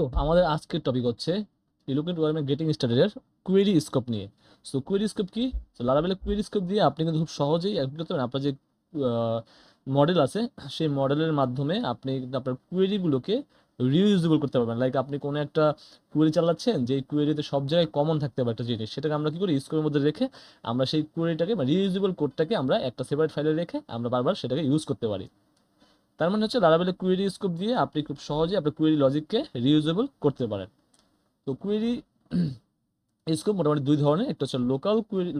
তো আমাদের আজকের টপিক হচ্ছে ইলুকেন্ট ওয়ার্মের গেটিং স্টার্টের কুয়েরি স্কোপ নিয়ে। সো কুয়েরি স্কোপ কি? সো লারাবেলের কুয়েরি স্কোপ দিয়ে আপনি কিন্তু খুব সহজেই আপনার যে মডেল আছে, সেই মডেলের মাধ্যমে আপনি আপনার কুয়েরিগুলোকে রিউজেবল করতে পারবেন। লাইক আপনি কোনো একটা কুয়েরি চালাচ্ছেন যে কুয়েরিতে সব জায়গায় কমন থাকতে পারে একটা জিনিস, সেটাকে আমরা কি করি? স্কোপের মধ্যে রেখে আমরা সেই কুয়েরিটাকে রিউজেবল কোডটাকে আমরা একটা সেপারেট ফাইলে রেখে আমরা বারবার সেটাকে ইউজ করতে পারি। তার মানে হচ্ছে লারাবেলের কুয়েরি স্কোপ দিয়ে আপনি খুব সহজে আপনার কুয়েরি লজিককে রিউজেবল করতে পারেন। তো কুয়েরি স্কোপ মোটামুটি দুই ধরনের, একটা হচ্ছে লোকাল কুয়েরি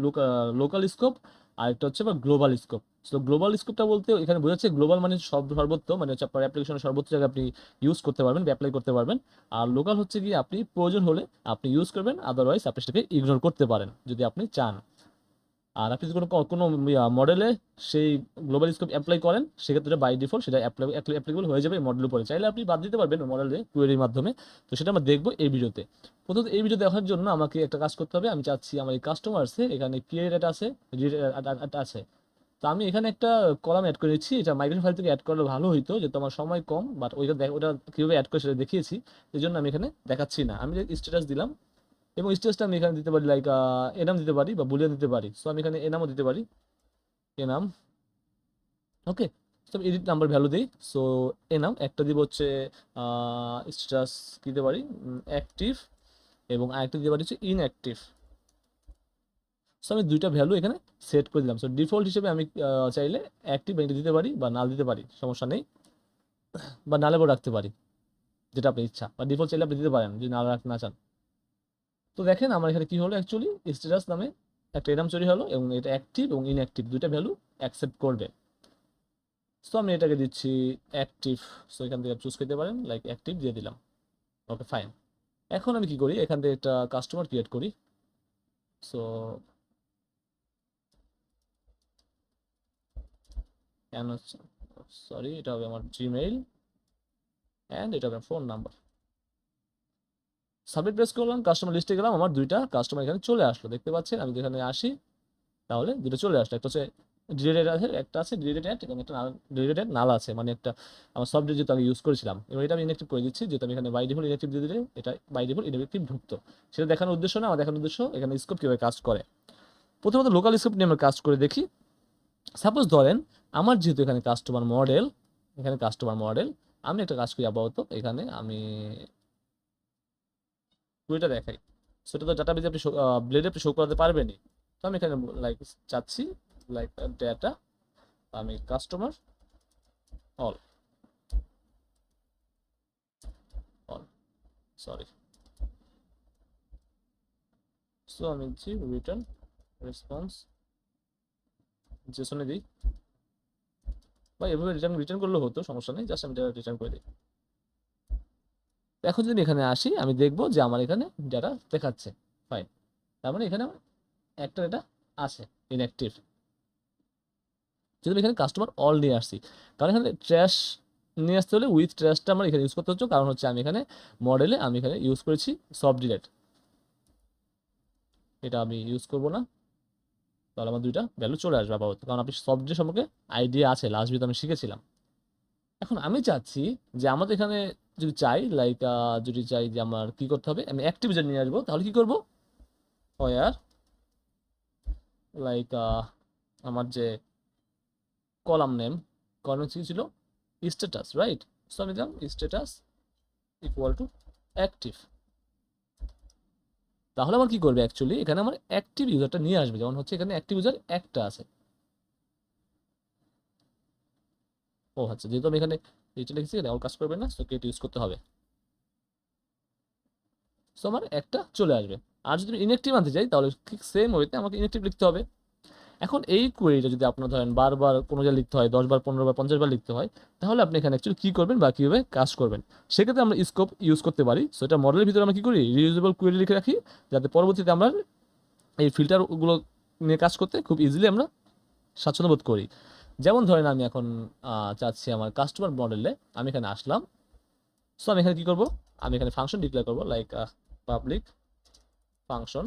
লোকাল স্কোপ আর একটা হচ্ছে বা গ্লোবাল স্কোপ সো গ্লোবাল স্কোপটা বলতে এখানে বোঝাচ্ছে গ্লোবাল মানে সব সর্বত্র মানে হচ্ছে আপনার অ্যাপ্লিকেশনের সর্বোচ্চ জায়গায় আপনি ইউজ করতে পারবেন অ্যাপ্লাই করতে পারবেন। আর লোকাল হচ্ছে কি আপনি প্রয়োজন হলে আপনি ইউজ করবেন আদারওয়াইজ আপনি সেটাকে ইগনোর করতে পারেন, যদি আপনি চান। আর আপনি কোনো কোনো মডেলে সেই গ্লোবাল স্কোপ অ্যাপ্লাই করেন, সেক্ষেত্রে বাই ডিফল্ট সেটা অ্যাপ্লিকেবল হয়ে যাবে মডেলের উপরে। চাইলে আপনি বাদ দিতে পারবেন মডেলে কুয়েরির মাধ্যমে। তো সেটা আমরা দেখব এই ভিডিওতে। প্রথমত এই ভিডিও দেখার জন্য আমাকে একটা কাজ করতে হবে। আমি চাচ্ছি আমার এই কাস্টমার্সে এখানে ক্রিয়েট একটা আছে রিড আছে। তো আমি এখানে একটা কলাম অ্যাড করে দিচ্ছি এটা মাইগ্রেশন ফাইল থেকে অ্যাড করলে ভালো হইতো যেহেতু আমার সময় কম বাট ওইটা ওটা কীভাবে অ্যাড করে সেটা দেখিয়েছি। এই জন্য আমি এখানে দেখাচ্ছি না। আমি স্ট্যাটাস দিলাম এবং স্টেজটা আমি এখানে দিতে পারি লাইক এনাম দিতে পারি বা বুলিয়ান দিতে পারি। সো আমি এখানে এনামও দিতে পারি। এনাম। ওকে তো এডিট নাম্বার ভ্যালু দিই। সো এনাম, একটা দিব হচ্ছে স্ট্যাটাস দিতে পারি অ্যাক্টিভ এবং আরেকটা দিতে পারি হচ্ছে ইনঅ্যাক্টিভ সো আমি দুইটা ভ্যালু এখানে সেট করে দিলাম। সো ডিফল্ট হিসেবে আমি চাইলে অ্যাক্টিভ এটা দিতে পারি বা নাল দিতে পারি, সমস্যা নেই। বা নালেও রাখতে পারি, যেটা আপনার ইচ্ছা। বা ডিফল্ট চাইলে আপনি দিতে পারেন, যদি নাল রাখতে না চান। তো দেখেন আমার এখানে কি হলো অ্যাকচুয়ালি স্ট্যাটাস নামে একটা এনাম চুরি হলো এবং এটা অ্যাক্টিভ এবং ইনঅ্যাক্টিভ দুইটা ভ্যালু অ্যাকসেপ্ট করবে। সো আমি এটাকে দিচ্ছি অ্যাক্টিভ সো এখান থেকে চুজ করতে পারেন লাইক অ্যাক্টিভ দিয়ে দিলাম। ওকে ফাইন এখন আমি কি করি? এখান থেকে একটা কাস্টমার ক্রিয়েট করি। সো সরি এটা হবে আমার জিমেইল অ্যান্ড এটা হবে ফোন নাম্বার সাবমিট প্রেস করলাম কাস্টমার লিস্টে গেলাম, আমার দুইটা কাস্টমার এখানে চলে আসলো। দেখতে পাচ্ছেন, আমি যেখানে আসি, তাহলে দুটো চলে আসলো। একটা হচ্ছে ডিলেটেড আছে, একটা আছে ডিলেটেড অ্যাড এবং একটা ডিলেটেড নাল আছে। মানে একটা, আমার সফটওয়্যার যেহেতু আমি ইউজ করেছিলাম এবং এটা আমি ইনএক্টিভ করে দিচ্ছি, যেহেতু আমি এখানে বাই ডিফল্ট দিয়ে দিলে এটা বাই ডিফল্ট ঢুকতো। সেটা দেখানোর উদ্দেশ্য না, আমার দেখানোর উদ্দেশ্য এখানে স্কোপ কীভাবে কাজ করে। প্রথমত লোকাল স্কোপ নিয়ে আমরা কাজ করে দেখি। সাপোজ ধরেন, আমার যেহেতু এখানে কাস্টমার মডেল এখানে কাস্টমার মডেল আমি একটা কাজ করি আপাতত, এখানে আমি কুড়িটা দেখাই। সেটা তো ডাটা বেজে আপনি ব্লেডে আপনি শো করাতে পারবেনই। তো আমি এখানে লাইক চাচ্ছি লাইক ডেটা আমি customer all all sorry so আমি দিচ্ছি রিটার্ন রেসপন্স জেসনে দিই। বা এভাবে রিটার্ন রিটার্ন করলে হতো, সমস্যা নেই জাস্ট আমি রিটার্ন করে দিই। এখন যদি এখানে আসি, আমি দেখব যে আমার এখানে ডাটা দেখাচ্ছে। ফাইন তার মানে এখানে একটা ডেটা আছে ইনঅ্যাক্টিভ যদি এখানে কাস্টমার অল নিয়ে আসছি কারণ এখানে ট্র্যাশ নিয়ে আসতে হলে উইথ ট্র্যাশটা আমার এখানে ইউজ করতে হচ্ছে। কারণ হচ্ছে আমি এখানে মডেলে আমি এখানে ইউজ করেছি সফট ডিলেট এটা আমি ইউজ করব না। তাহলে আমার দুইটা ভ্যালু চলে আসবে আপাতত। কারণ আপনি সব ডিলেট সম্পর্কে আইডিয়া আছে লাস্ট ভিডিও আমি শিখেছিলাম। এখন আমি চাচ্ছি যে আমাদের এখানে যদি চাই লাইক যদি চাই যে আমার কি করতে হবে, আমি অ্যাক্টিভ যদি নিয়ে আসব, তাহলে কি করব? ওয়ার লাইক আমার যে কলাম নেম কলাম কি ছিল স্ট্যাটাস রাইট সো আমি দিলাম স্ট্যাটাস ইকুয়াল টু অ্যাক্টিভ তাহলে আমার কি করবে অ্যাকচুয়ালি এখানে আমার অ্যাক্টিভ ইউজারটা নিয়ে আসবে, যেমন হচ্ছে এখানে অ্যাক্টিভ ইউজার একটা আছে। ও আচ্ছা যেহেতু আমি এখানে এইটা লিখেছি অল কাজ করবে না সো কেট ইউজ করতে হবে। সো আমার একটা চলে আসবে। আর যদি ইনএক্টিভ আনতে চাই তাহলে ঠিক সেম ওয়েতে আমাকে ইনএক্টিভ লিখতে হবে। এখন এই কোয়েরিটা যদি আপনার ধরেন বারবার কোনো জায়গায় লিখতে হয়, দশ বার, পনেরো বার, পঞ্চাশ বার লিখতে হয়, তাহলে আপনি এখানে অ্যাকচুয়ালি কী করবেন বা কীভাবে কাজ করবেন? সেক্ষেত্রে আমরা স্কোপ ইউজ করতে পারি। সো এটা মডেলের ভিতরে আমরা কী করি? রিউজেবল কোয়েরি লিখে রাখি, যাতে পরবর্তীতে আমরা এই ফিল্টারগুলো নিয়ে কাজ করতে খুব ইজিলি আমরা স্বাচ্ছন্দ্য বোধ করি। যেমন ধরেন আমি এখন চাচ্ছি আমার কাস্টমার মডেলে আমি এখানে আসলাম। সো আমি এখানে কী করব? আমি এখানে ফাংশন ডিক্লেয়ার করব লাইক পাবলিক ফাংশন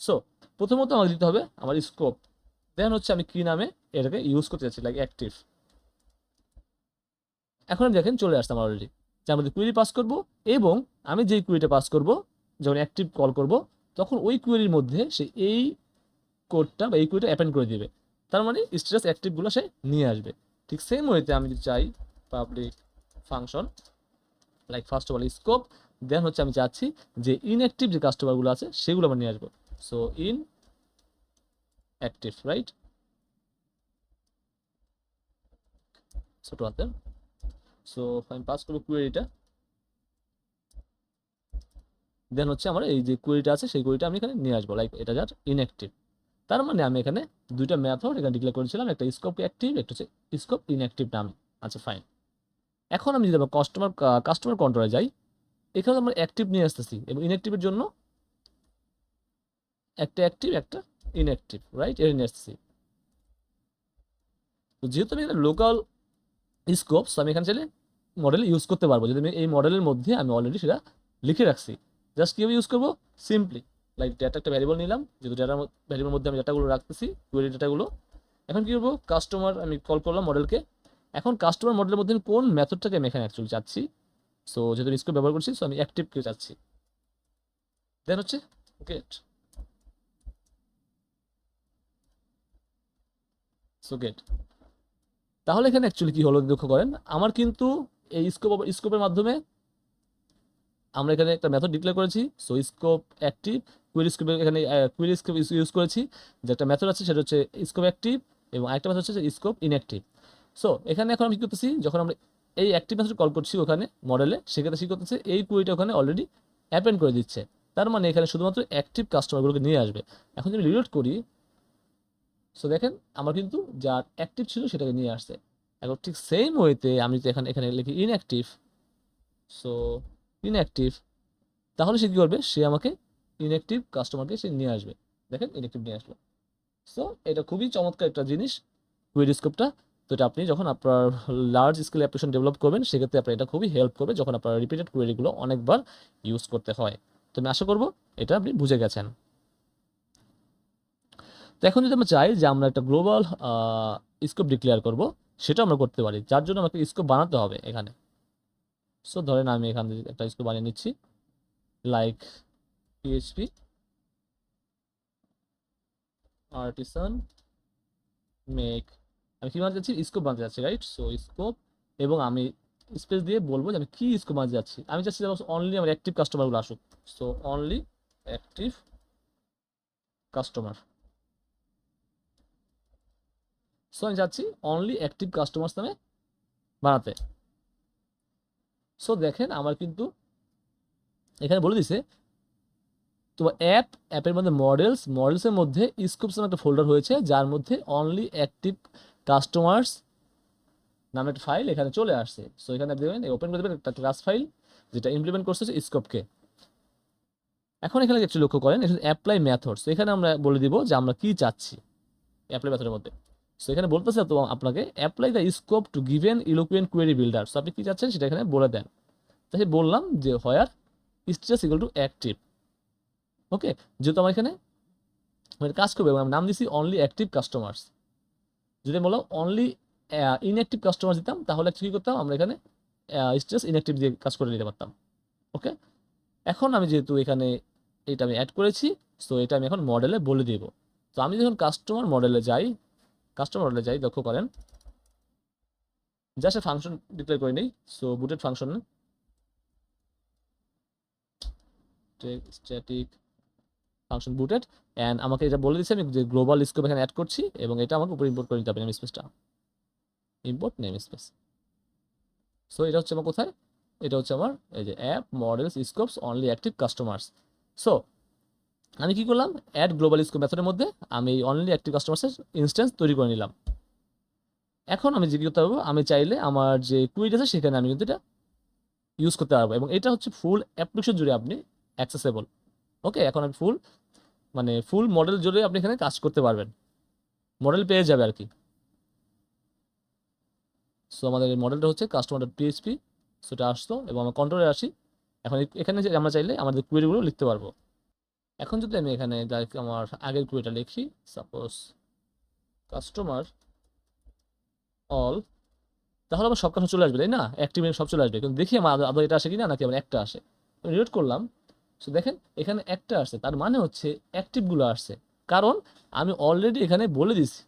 সো প্রথমত আমাকে দিতে হবে আমার স্কোপ দেন হচ্ছে আমি কি নামে এটাকে ইউজ করতে চাচ্ছি লাইক অ্যাক্টিভ এখন আমি দেখেন চলে আসতাম অলরেডি যার মধ্যে কুয়েরি পাস করব এবং আমি যেই কুয়েরিটা পাস করব, যখন অ্যাক্টিভ কল করব, তখন ওই কুয়েরির মধ্যে সে এই কোডটা বা এই কুয়েরিটা অ্যাপেন্ড করে দিবে। তার মানে স্ট্যাটাস অ্যাক্টিভগুলো সে নিয়ে আসবে। ঠিক সেম ওয়েতে আমি যদি চাই public function like first of all scope then হচ্ছে আমি চাচ্ছি যে ইনঅ্যাক্টিভ যে কাস্টমারগুলো আছে সেগুলো আমরা নিয়ে আসব। সো ইন অ্যাক্টিভ রাইট ছোট হাতের সো আমি পাস করব কুয়েরিটা দেন হচ্ছে আমার এই যে কুয়েরিটা আছে সেই কুয়েরিটা আমি এখানে নিয়ে আসব লাইক এটা যার ইনঅ্যাক্টিভ তার মানে আমি এখানে দুইটা মেথড এখানে ডিক্লেয়ার করেছিলাম, একটা স্কোপ অ্যাক্টিভ একটা হচ্ছে স্কোপ ইনঅ্যাক্টিভ নামে। আচ্ছা ফাইন এখন আমি যদি কাস্টমার কাস্টমার কন্ট্রোলে যাই, এখানে আমরা অ্যাক্টিভ নিয়ে আসতেছি এবং ইনঅ্যাক্টিভের জন্য একটা অ্যাক্টিভ একটা ইনঅ্যাক্টিভ রাইট এটা নিয়ে আসতেছি। তো যেহেতু আমি এখানে লোকাল স্কোপস আমি এখানে চাইলে মডেল ইউজ করতে পারব। যদি আমি এই মডেলের মধ্যে আমি অলরেডি সেটা লিখে রাখছি। জাস্ট কীভাবে ইউজ করব? সিম্পলি লাইক ডেটা একটা ভ্যারিয়েবল নিলাম, যেহেতু ডেটার ভ্যারিয়েবলের মধ্যে আমি ডাটাগুলো রাখতেছি কোয়েরি ডাটাগুলো এখন কী করব? কাস্টমার আমি কল করলাম মডেলকে এখন কাস্টমার মডেলের মধ্যে কোন মেথডটাকে আমি এখানে অ্যাকচুয়ালি চাচ্ছি? সো যেহেতু স্কোপ ব্যবহার করছি সো আমি অ্যাক্টিভকে চাচ্ছি। দেন হচ্ছে গেট সো গেট তাহলে এখানে অ্যাকচুয়ালি কি হলো, লক্ষ্য করেন, আমার কিন্তু এই স্কোপ স্কোপের মাধ্যমে আমরা এখানে একটা মেথড ডিক্লেয়ার করেছি। So scope active query scope এখানে কুইরি স্কোপ ইউজ করেছি। যে একটা মেথড আছে, সেটা হচ্ছে স্কোপ অ্যাক্টিভ এবং আরেকটা মেথড হচ্ছে স্কোপ ইনঅ্যাক্টিভ সো এখানে এখন আমি কী করতেছি, যখন আমরা এই অ্যাক্টিভ মেথড কল করছি ওখানে মডেলে সেক্ষেত্রে কী করতেছে, এই কুইরিটা ওখানে অলরেডি অ্যাপেন্ড করে দিচ্ছে। তার মানে এখানে শুধুমাত্র অ্যাক্টিভ কাস্টমারগুলোকে নিয়ে আসবে। এখন যদি রিলোড করি সো দেখেন আমার কিন্তু যার অ্যাক্টিভ ছিল সেটাকে নিয়ে আসছে। এখন ঠিক সেম ওয়েতে আমি যদি এখানে এখানে লিখি ইনঅ্যাক্টিভ সো ইনঅ্যাক্টিভ তাহলে সে কী করবে? সে আমাকে ইনঅ্যাক্টিভ কাস্টমারকে সে নিয়ে আসবে। দেখেন ইনঅ্যাক্টিভ নিয়ে আসলো। সো এটা খুবই চমৎকার একটা জিনিস। কুইরি স্কোপটা তো এটা আপনি যখন আপনার লার্জ স্কেল অ্যাপ্লিকেশন ডেভেলপ করবেন, সেক্ষেত্রে আপনার এটা খুবই হেল্প করবে যখন আপনার রিপিটেড কোয়েরিগুলো অনেকবার ইউজ করতে হয়। তো আমি আশা করব এটা আপনি বুঝে গেছেন। তো এখন যদি আমরা চাই যে আমরা একটা গ্লোবাল স্কোপ ডিক্লেয়ার করব, সেটা আমরা করতে পারি। যার জন্য আমাকে স্কোপ বানাতে হবে এখানে। সো ধরেন আমি এখান থেকে একটা স্কোপ বানিয়ে নিচ্ছি। লাইক পিএইচপি আর্টিসান মেক আমি কী বানাতে যাচ্ছি? স্কোপ বানাতে যাচ্ছি রাইট সো স্কোপ এবং আমি স্পেস দিয়ে বলব যে আমি কী স্কোপ বানাতে যাচ্ছি। আমি চাচ্ছি অনলি আমার অ্যাক্টিভ কাস্টমারগুলো আসুক। So only active customer so আমি যাচ্ছি অনলি অ্যাক্টিভ কাস্টমার্স নামে বানাতে। সো দেখেন, আমার কিন্তু এখানে বলে দিছে তো অ্যাপ অ্যাপের মধ্যে মডেলস মডেলসের মধ্যে স্কোপস একটা ফোল্ডার হয়েছে, যার মধ্যে অনলি অ্যাক্টিভ কাস্টমার্স নামে একটা ফাইল এখানে চলে আসছে। সো এখানে দেবেন ওপেন করে দেবেন একটা ক্লাস ফাইল যেটা ইমপ্লিমেন্ট করছে স্কোপকে এখন এখানে একটু লক্ষ্য করেন, এখানে অ্যাপ্লাই মেথডস এখানে আমরা বলে দিব যে আমরা কি চাচ্ছি অ্যাপ্লাই মেথডের মধ্যে। সো এখানে বলতেছে তো আপনাকে apply the scope to given eloquent query builder so আপনি কী চাচ্ছেন সেটা এখানে বলে দেন। তাই বললাম যে where status equal to active okay যেহেতু আমার এখানে কাজ করবে আমি নাম দিছি অনলি অ্যাক্টিভ কাস্টমার্স যদি বললাম অনলি ইনঅ্যাক্টিভ কাস্টমার দিতাম, তাহলে কী করতাম? আমরা এখানে স্টেটাস ইনঅ্যাক্টিভ দিয়ে কাজ করে নিতে পারতাম। ওকে এখন আমি যেহেতু এখানে এটা আমি অ্যাড করেছি সো এটা আমি এখন মডেলে বলে দিব। তো আমি যখন কাস্টমার মডেলে যাই কাস্টমার মডেলে যাই, লক্ষ্য করেন জাস্ট ফাংশন ডিক্লেয়ার করে নিই so booted function static function booted and আমাকে এটা বলে দিচ্ছে আমি যে গ্লোবাল স্কোপ এখানে অ্যাড করছি, এবং এটা আমাকে উপরে ইম্পোর্ট করে নিতে হবে নেম স্পেসটা ইম্পোর্ট নেম স্পেস সো এটা হচ্ছে আমার কোথায়? এটা হচ্ছে আমার, এই যে app models scopes only active customers so আমি কি করলাম? অ্যাড গ্লোবাল স্কোপ মেথডের মধ্যে আমি অনলি অ্যাক্টিভ কাস্টমার্সের ইনস্ট্যান্স তৈরি করে নিলাম। এখন আমি যে করতে পারব, আমি চাইলে আমার যে কুইট আছে সেখানে আমি কিন্তু এটা ইউজ করতে পারব, এবং এটা হচ্ছে ফুল অ্যাপ্লিকেশন জুড়ে আপনি অ্যাক্সেসেবল ওকে এখন আমি ফুল মানে ফুল মডেল জুড়ে আপনি এখানে কাজ করতে পারবেন। মডেল পেয়ে যাবে আর কি। সো আমাদের মডেলটা হচ্ছে কাস্টমার পিএইচপি সেটা আসতো এবং আমরা কন্ট্রোলে আসি। এখন এখানে আমরা চাইলে আমাদের কুয়েরিগুলো লিখতে পারব। এখন যদি আমি এখানে আমার আগের কুয়েটা লিখি সাপোজ কাস্টমার অল তাহলে আমার সব কাজ চলে আসবে, তাই না? অ্যাক্টিভ সব চলে আসবে। কিন্তু দেখি আমার আদৌ- এটা আসে কি না নাকি আমার একটা আসে। রিলোড করলাম। সো দেখেন, এখানে একটা আসছে, তার মানে হচ্ছে অ্যাক্টিভগুলো আসছে। কারণ আমি অলরেডি এখানে বলে দিছি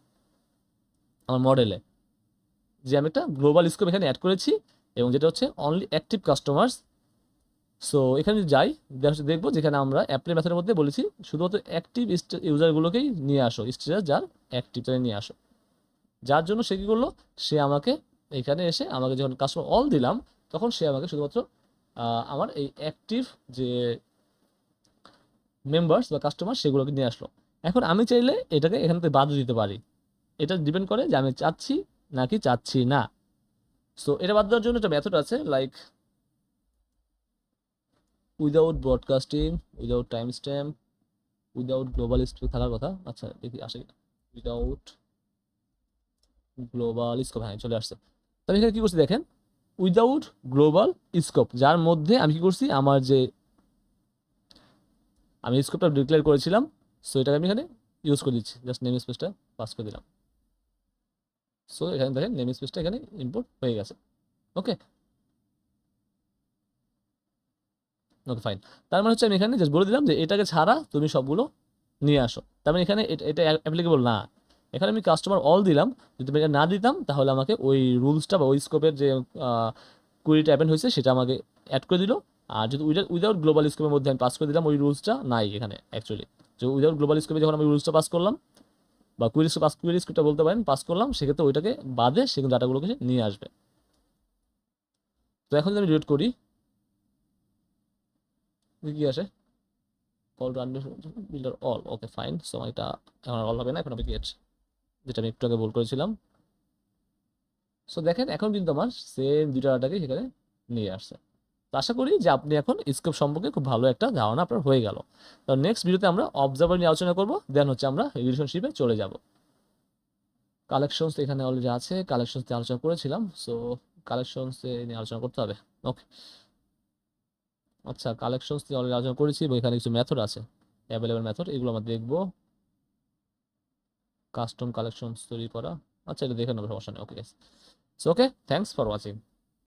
আমার মডেলে যে আমি একটা গ্লোবাল স্কোপ এখানে অ্যাড করেছি এবং যেটা হচ্ছে অনলি অ্যাক্টিভ কাস্টমার্স সো এখানে যাই, দেখ- দেখব যেখানে আমরা অ্যাপ্লাই মেথডের মধ্যে বলেছি, শুধুমাত্র অ্যাক্টিভ ইউজারগুলোকেই নিয়ে আসো স্টেটাস যার অ্যাক্টিভ তাদের নিয়ে আসো। যার জন্য সে কী করল? সে আমাকে এখানে এসে আমাকে যখন কাস্টমার অল দিলাম, তখন সে আমাকে শুধুমাত্র আমার এই অ্যাক্টিভ যে মেম্বার্স বা কাস্টমার সেগুলোকে নিয়ে আসলো। এখন আমি চাইলে এটাকে এখান থেকে বাদ দিতে পারি। এটা ডিপেন্ড করে যে আমি চাচ্ছি নাকি চাচ্ছি না। সো এটা বাদ দেওয়ার জন্য একটা মেথড আছে like without broadcasting without timestamp without global scope থাকার কথা। আচ্ছা দেখি, আসে উইদাউট গ্লোবাল স্কোপ হ্যাঁ চলে আসছে। তো আমি এখানে কী করছি দেখেন? উইদাউট গ্লোবাল স্কোপ যার মধ্যে আমি কি করছি? আমার যে আমি স্কোপটা ডিক্লেয়ার করেছিলাম সো এটাকে আমি এখানে ইউজ করে দিচ্ছি। জাস্ট নেম স্পেসটা পাস করে দিলাম। সো এখানে দেখেন নেম স্পেসটা এখানে ইম্পোর্ট হয়ে গেছে। ওকে ওকে ফাইন তার মানে হচ্ছে আমি এখানে জাস্ট বলে দিলাম যে এটাকে ছাড়া তুমি সবগুলো নিয়ে আসো। তার মানে এখানে এটা- অ্যাপ্লিকেবল না। এখানে আমি কাস্টমার অল দিলাম। যদি এটা না দিতাম, তাহলে আমাকে ওই রুলসটা বা ওই স্কোপের যে কুড়িটা অ্যাপেন্ড হয়েছে, সেটা আমাকে অ্যাড করে দিল। আর যদি উইদাউট উইদাউট গ্লোবাল স্কোপের মধ্যে আমি পাস করে দিলাম, ওই রুলসটা নাই এখানে অ্যাকচুয়ালি যে উইদাউট গ্লোবাল স্কোপে যখন আমি রুলসটা পাস করলাম, বা কুইরি পাস কুইরি স্কোপটা বলতে পারেন পাস করলাম, সেক্ষেত্রে ওইটাকে বাদে সে কিন্তু ডাটাগুলোকে নিয়ে আসবে। তো এখন যদি আমি রিড করি কি আসে। Call to builder all okay fine so এটা এখন অল হবে না, এখন হবে গেট যেটা আমি একটু আগে বল করেছিলাম। সো দেখেন, এখন কিন্তু আমার সেম দুইটা ডাটাকে সেখানে নিয়ে আসছে। তো আশা করি যে আপনি এখন স্কোপ সম্পর্কে খুব ভালো একটা ধারণা আপনার হয়ে গেল। তো নেক্সট ভিডিওতে আমরা অবজার্ভার নিয়ে আলোচনা করব দেন হচ্ছে আমরা রিলেশনশিপে চলে যাব। কালেকশনস এখানে অলরেডি আছে কালেকশনস নিয়ে আলোচনা করেছিলাম সো কালেকশনস নিয়ে আলোচনা করতে হবে। ওকে আচ্ছা কালেকশনস নিয়ে অলরেডি আলোচনা করেছি এখানে কিছু মেথড আছে। অ্যাভেলেবেল মেথড এগুলো আমরা দেখব। কাস্টম কালেকশনস তৈরি করা। আচ্ছা এটা দেখে নেব, সমস্যা নেই। Okay so okay thanks for watching